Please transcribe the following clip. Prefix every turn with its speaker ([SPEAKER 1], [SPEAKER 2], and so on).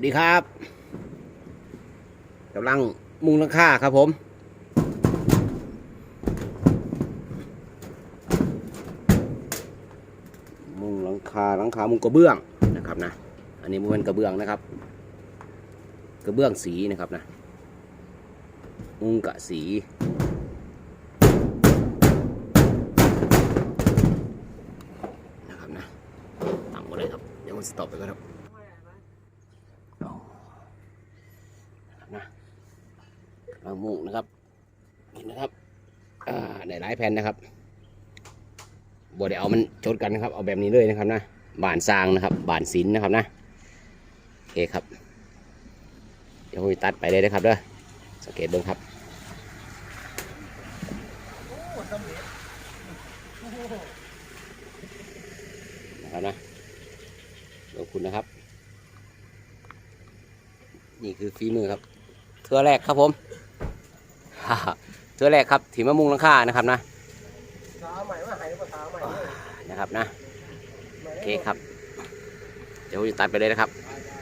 [SPEAKER 1] วัสดีครับกำลังมุงลังคาครับผม มุงหลังคาหลังคามุงกระเบื้องนะครับนะ อันนี้มันเป็นกระเบื้องนะครับ กระเบื้องสีนะครับนะ มุงกะสีนะครับนะตั้งหมดเลยครับ เดี๋ยวมันสต็อปไปก่อนครับเอา นะครับนะกำลังมุงนะครับเห็นนะครับได้หลายแผ่นนะครับบได้เอามันชดกันนะครับ เอาแบบนี้เลยนะครับนะบานซางนะครับ บานศิลนะครับนะโอเคครับ เดี๋ยวผมตัดไปเลยนะครับเด้อสังเกตเบิ้งครับนะครับนะขอบคุณนะครับ นี่คือฝีมือครับ เทือแรกครับผมเทือแรกครับถีมะมุงหลังคานะครับนะ
[SPEAKER 2] เท้าใหม่ว่าหายกว่าเท้าใหม่เลย
[SPEAKER 1] นะครับนะโอเคครับ เดี๋ยวผมจะตัดไปเลยนะครับ
[SPEAKER 2] ได้